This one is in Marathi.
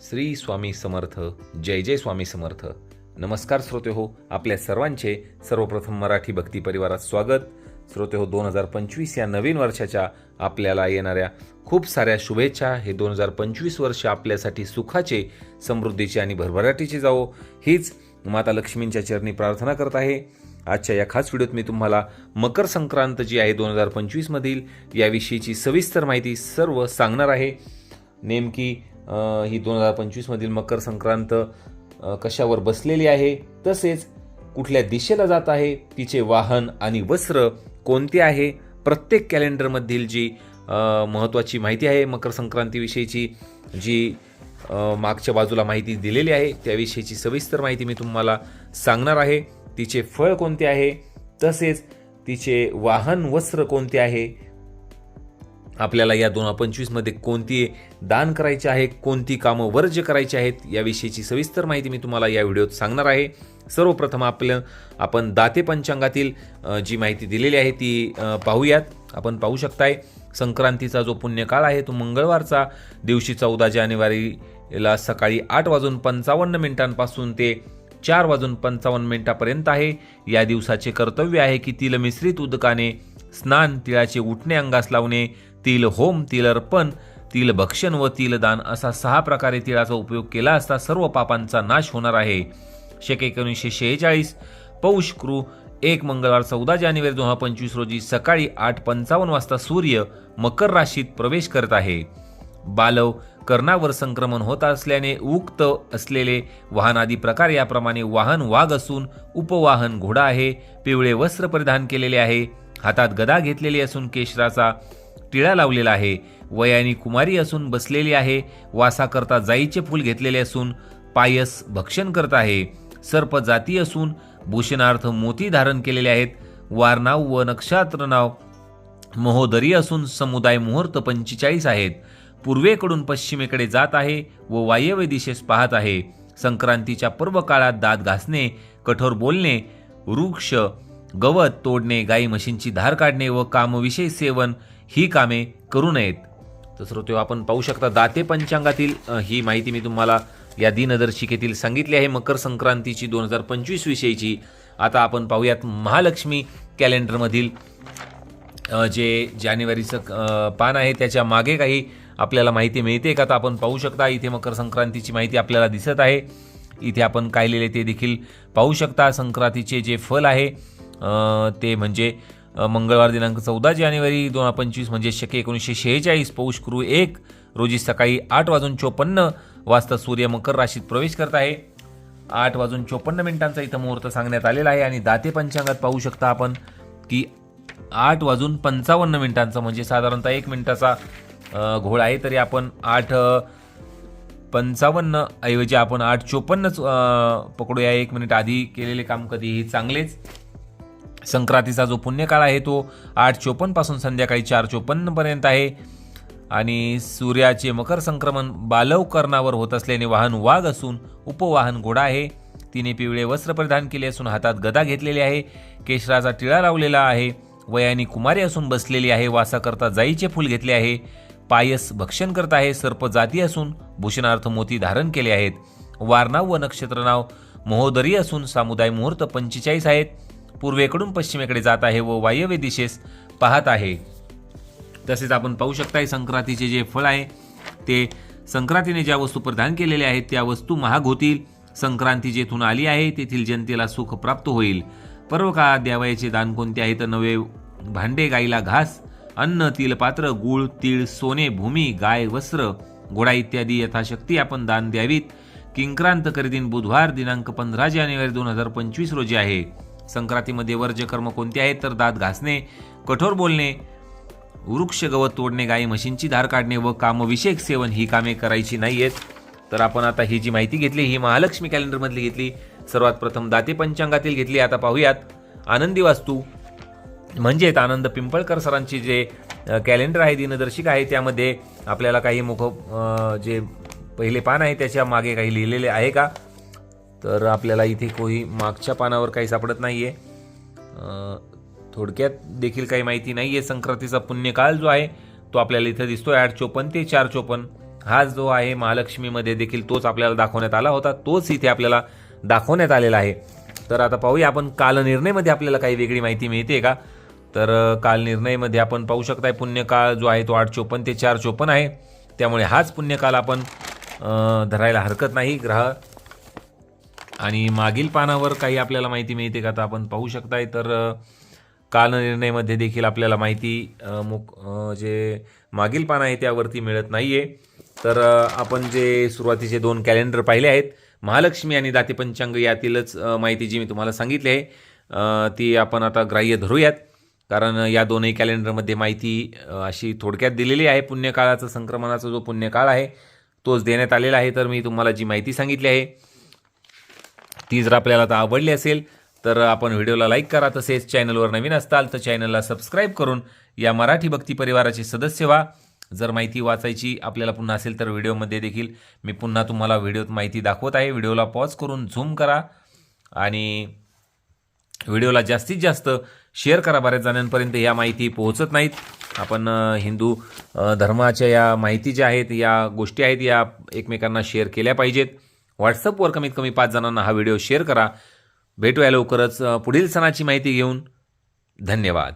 श्री स्वामी समर्थ जय जय स्वामी समर्थ. नमस्कार श्रोते हो आपल्या सर्वांचे सर्वप्रथम मराठी भक्ती परिवारात स्वागत. श्रोते हो दोन हजार पंचवीस या नवीन वर्षाच्या आपल्याला येणाऱ्या खूप साऱ्या शुभेच्छा. हे दोन हजार पंचवीस वर्ष आपल्यासाठी सुखाचे समृद्धीचे आणि भरभराटीचे जावो. हीच माता लक्ष्मींच्या चरणी प्रार्थना करत आहे. आजच्या या खास व्हिडिओत मी तुम्हाला मकर संक्रांत जी आहे दोन हजार पंचवीसमधील याविषयीची सविस्तर माहिती सर्व सांगणार आहे. नेमकी ही दोन हजार पंचवीसमधील मकर संक्रांत कशावर बसलेली आहे तसेच कुठल्या दिशेला जात आहे तिचे वाहन आणि वस्त्र कोणते आहे प्रत्येक कॅलेंडरमधील जी महत्त्वाची माहिती आहे मकर संक्रांतीविषयीची जी मागच्या बाजूला माहिती दिलेली आहे त्याविषयीची सविस्तर माहिती मी तुम्हाला सांगणार आहे. तिचे फळ कोणते आहे तसेच तिचे वाहन वस्त्र कोणते आहे आपल्याला या दोन हजार पंचवीसमध्ये कोणती दान करायचे आहे कोणती कामं वर्ज्य करायची आहेत याविषयीची सविस्तर माहिती मी तुम्हाला या व्हिडिओत सांगणार आहे. सर्वप्रथम आपलं आपण दाते पंचांगातील जी माहिती दिलेली आहे ती पाहूयात. आपण पाहू शकताय संक्रांतीचा जो पुण्यकाळ आहे तो मंगळवारचा दिवशी चौदा जानेवारीला सकाळी आठ वाजून पंचावन्न मिनिटांपासून ते चार वाजून पंचावन्न मिनिटापर्यंत आहे. या दिवसाचे कर्तव्य आहे की तिल मिश्रित उदकाने स्नान तिळाचे उठणे अंगास लावणे तिल होम तिल अर्पण तिल भक्षण व तिल दान असा सहा प्रकारे तिळाचा उपयोग केला असता सर्व पापांचा नाश होणार आहे. शेक एकोणीसशे शेहेचाळीस पौष क्रू एक मंगळवार चौदा जानेवारी दोन हजार पंचवीस रोजी सकाळी आठ पंचावन्न वाजता सूर्य मकर राशीत प्रवेश करत आहे. बालव कर्णावर संक्रमण होत असल्याने उक्त असलेले वाहन आदी प्रकार याप्रमाणे वाहन वाघ असून उपवाहन घोडा आहे. पिवळे वस्त्र परिधान केलेले आहे. हातात गदा घेतलेली असून केशराचा टिळा लावलेला आहे. वयानी कुमारी असून बसलेली आहे. वासाकरता जाईचे फूल घेतलेले असून पायस भक्षण करत आहे. सर्प जाती असून भूषणार्थ मोती धारण केलेले आहेत. वारनाव व नक्षत्र नाव महोदरी असून समुदाय मुहूर्त पंचेचाळीस आहेत. पूर्वेकडून पश्चिमेकडे जात आहे व वायव्य दिशेस पाहत आहे. संक्रांतीच्या पर्व काळात दात घासणे कठोर बोलणे वृक्ष गवत तोडणे गाई म्हशींची धार काढणे व कामविषयी सेवन ही कामे करू नयेत. तर श्रोते आपण पाहू शकता दाते पंचांगातील ही माहिती मी तुम्हाला या दिनदर्शिकेतील सांगितली आहे. मकर संक्रांतीची दोन हजार पंचवीस विषयीची. आता आपण पाहूयात महालक्ष्मी कॅलेंडरमधील जे जानेवारीचं पान आहे त्याच्यामागे काही आपल्याला माहिती मिळते का? तर आपण पाहू शकता इथे मकर संक्रांतीची माहिती आपल्याला दिसत आहे. इथे आपण काय लिहिले ते देखील पाहू शकता. संक्रांतीचे जे फल आहे ते म्हणजे मंगळवार दिनांक चौदा जानेवारी दोन हजार पंचवीस म्हणजे शके एकोणीसशे शेहेचाळीस. पौष क्रू एक रोजी सकाळी आठ वाजून चोपन्न वाजता सूर्य मकर राशीत प्रवेश करत आहे. आठ वाजून चोपन्न मिनिटांचा इथं मुहूर्त सांगण्यात आलेला आहे आणि दाते पंचांगात पाहू शकता आपण की आठ वाजून पंचावन्न मिनिटांचा म्हणजे साधारणतः एक मिनिटाचा घोळ आहे. तरी आपण आठ पंचावन्न ऐवजी आपण आठ चोपन्नच पकडूया. एक मिनिट आधी केलेले काम कधीही चांगलेच. संक्रांतीचा जो पुण्यकाळ आहे तो आठ चोपन्नपासून संध्याकाळी चार चोपन्न पर्यंत आहे. आणि सूर्याचे मकर संक्रमण बालवकरणावर होत असल्याने वाहन वाघ असून उपवाहन घोडा आहे. तिने पिवळे वस्त्र परिधान केले असून हातात गदा घेतलेली आहे. केशराचा टिळा लावलेला आहे. वयानी कुमारी असून बसलेली आहे. वासाकरता जाईचे फूल घेतले आहे. पायस भक्षण करत आहे. सर्प जाती असून भूषणार्थ मोती धारण केले आहेत. वारनाव व नक्षत्र नाव महोदरी असून सामुदाय मुहूर्त पंचेचाळीस आहेत. पूर्वेकडून पश्चिमेकडे जात आहे व वायव्य दिशेस पाहत आहे. तसेच आपण पाहू शकताय संक्रांतीचे जे फळ आहे ते संक्रांतीने ज्या वस्तू प्रदान केलेल्या आहेत त्या वस्तू महाग होतील. संक्रांती जेथून आली आहे तेथील जनतेला सुख प्राप्त होईल. पर्व काळात द्यावयाचे दान कोणते आहे? तर नवे भांडे गाईला घास अन्न तिल पात्र गूळ तीळ सोने भूमी गाय वस्त्र घोडा इत्यादी यथाशक्ती आपण दान द्यावीत. किंक्रांत करीदिन बुधवार दिनांक पंधरा जानेवारी दोन हजार पंचवीस रोजी आहे. संक्रांतीमध्ये वर्ज्य कर्म कोणते आहेत तर दात घासणे कठोर बोलणे वृक्ष गवत तोडणे गाई म्हशींची धार काढणे व कामविषयक सेवन ही कामे करायची नाही आहेत तर आपण आता ही जी माहिती घेतली ही महालक्ष्मी कॅलेंडरमधली घेतली. सर्वात प्रथम दाते पंचांगातील घेतली आता पाहूयात. आनंदी वास्तू. म्हणजेच आनंद पिंपळकर सरांची जे कॅलेंडर आहे दिनदर्शिका आहे त्यामध्ये आपल्याला काही मुख जे पहिले पान आहे त्याच्यामागे काही लिहिलेले आहे का? तर आपल्याला इथे कोही मागच्या पानावर काही सापडत नाही आहे थोडक्यात देखील काही माहिती नाही आहे संक्रांतीचा पुण्यकाळ जो आहे तो आपल्याला इथं दिसतोय. आठ चोपन्न ते चार चोपन्न हा जो आहे महालक्ष्मीमध्ये देखील तोच आपल्याला दाखवण्यात आला होता. तोच इथे आपल्याला दाखवण्यात आलेला आहे. तर आता पाहूया आपण कालनिर्णयमध्ये आपल्याला काही वेगळी माहिती मिळते का? तर कालनिर्णयमध्ये आपण पाहू शकताय पुण्यकाळ जो आहे तो आठ चोपन्न ते चार चोपन्न आहे. त्यामुळे हाच पुण्यकाल आपण धरायला हरकत नाही. ग्रह आणि मागील पानावर काही आपल्याला माहिती मिळते का? तर आपण पाहू शकताय तर कालनिर्णयमध्ये देखील आपल्याला माहिती मुक जे मागील पान आहे त्यावरती मिळत नाही आहे तर आपण जे सुरुवातीचे दोन कॅलेंडर पाहिले आहेत महालक्ष्मी आणि दाते पंचांग यातीलच माहिती जी मी तुम्हाला सांगितली आहे ती आपण आता ग्राह्य धरूयात. कारण या दोनही कॅलेंडरमध्ये माहिती अशी थोडक्यात दिलेली आहे पुण्यकाळाचा संक्रमणाचा जो पुण्यकाळ आहे तोच देण्यात आलेला आहे. तर मी तुम्हाला जी माहिती सांगितली आहे ती जर आपल्याला आता आवडली असेल तर आपण व्हिडिओला लाईक करा. तसेच चॅनलवर नवीन असताल तर चॅनलला सबस्क्राईब करून या मराठी भक्ती परिवाराचे सदस्य व्हा. जर माहिती वाचायची आपल्याला पुन्हा असेल तर व्हिडिओमध्ये देखील मी पुन्हा तुम्हाला व्हिडिओत माहिती दाखवत आहे. व्हिडिओला पॉज करून झूम करा आणि व्हिडिओला जास्तीत जास्त शेअर करा. बऱ्याच जणांपर्यंत या माहिती पोहोचत नाहीत. आपण हिंदू धर्माच्या या माहिती ज्या आहेत या गोष्टी आहेत या एकमेकांना शेअर केल्या पाहिजेत. व्हॉट्सअपवर कमीत कमी पाच जणांना हा व्हिडिओ शेअर करा. भेटूया लवकरच. पुढील सणाची माहिती घेऊन धन्यवाद.